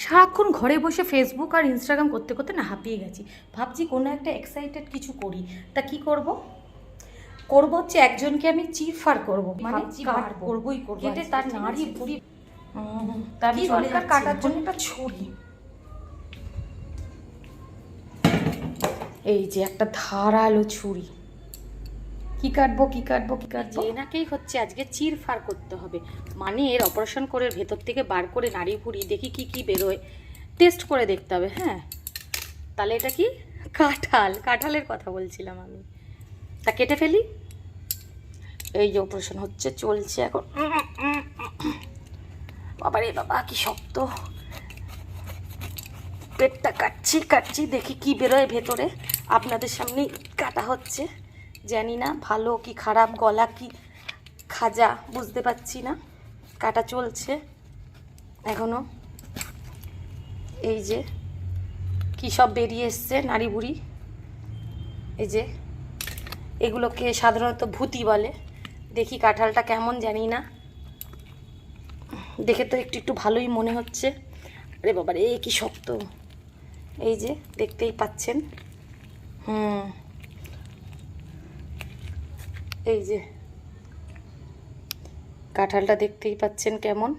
সারাক্ষণ ঘরে বসে ফেসবুক আর ইনস্টাগ্রাম করতে করতে না হাঁপিয়ে গেছি। ভাবছি কোনো একটা এক্সাইটেড কিছু করি। তা কি করব? করব হচ্ছে একজনকে আমি চিরফার করব। মানে ভাবছি কাট করবই করব। কেটে তার নাড়ি আছে? ভুড়ি হুম, তা আমি কি চলে দরকার যাচ্ছি। কাটার জন্য একটা ছুরি। এই যে একটা ধারালো ছুরি। কি কাটবো কি কাটবো কি কাটবো? এনাকেই হচ্ছে আজকে চির চিরফার করতে হবে। মানে এর অপারেশন করে ভেতর থেকে বার করে নাড়ি ভুড়ি দেখি কি কি বেরোয়। টেস্ট করে দেখতে হবে হ্যাঁ? তাহলে এটা কি? কাঁঠাল। কাঁঠালের কথা বলছিলাম আমি। তা কেটে ফেলি। এই যে অপারেশন হচ্ছে চলছে এখন। বাবা রে বাবা কি শক্ত। পেটটা কাটছি কাটছি দেখি কি বেরোয় ভেতরে। আপনাদের সামনেই কাটা হচ্ছে। জানি না, ভালো কি খারাপ, গলা কি খাজা বুঝতে পারছি না। কাটা চলছে এখনও। এই যে, কি সব বেরিয়ে এসছে, নাড়ি বুড়ি। এই যে, এগুলোকে সাধারণত ভূতি বলে। দেখি কাঁঠালটা কেমন জানি না। দেখে তো একটু একটু ভালোই মনে হচ্ছে। আরে বাবা রে কি শক্ত। এই যে, দেখতেই পাচ্ছেন। হুম। এই যে, কাঁঠালটা দেখতেই পাচ্ছেন কেমন।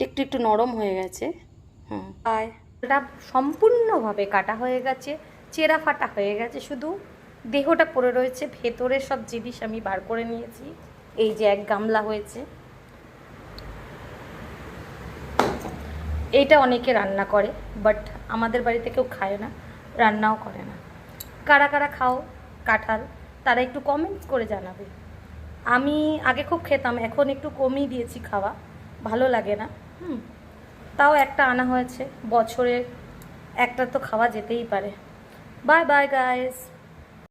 একটু একটু নরম হয়ে গেছে। হুম। আয় সম্পূর্ণভাবে কাটা হয়ে গেছে, চেরা ফাটা হয়ে গেছে, শুধু দেহটা পড়ে রয়েছে, ভেতরের সব জিনিস আমি বার করে নিয়েছি। এই যে এক গামলা হয়েছে। এইটা অনেকে রান্না করে, বাট আমাদের বাড়িতে কেউ খায় না, রান্নাও করে না। কারা কারা খাও কাঁঠাল? তারা একটু কমেন্টস করে জানাবে। আমি আগে খুব খেতাম, এখন একটু কমই দিয়েছি খাওয়া, ভালো লাগে না। হুম, তাও একটা আনা হয়েছে, বছরে একটা তো খাওয়া যেতেই পারে। Bye bye guys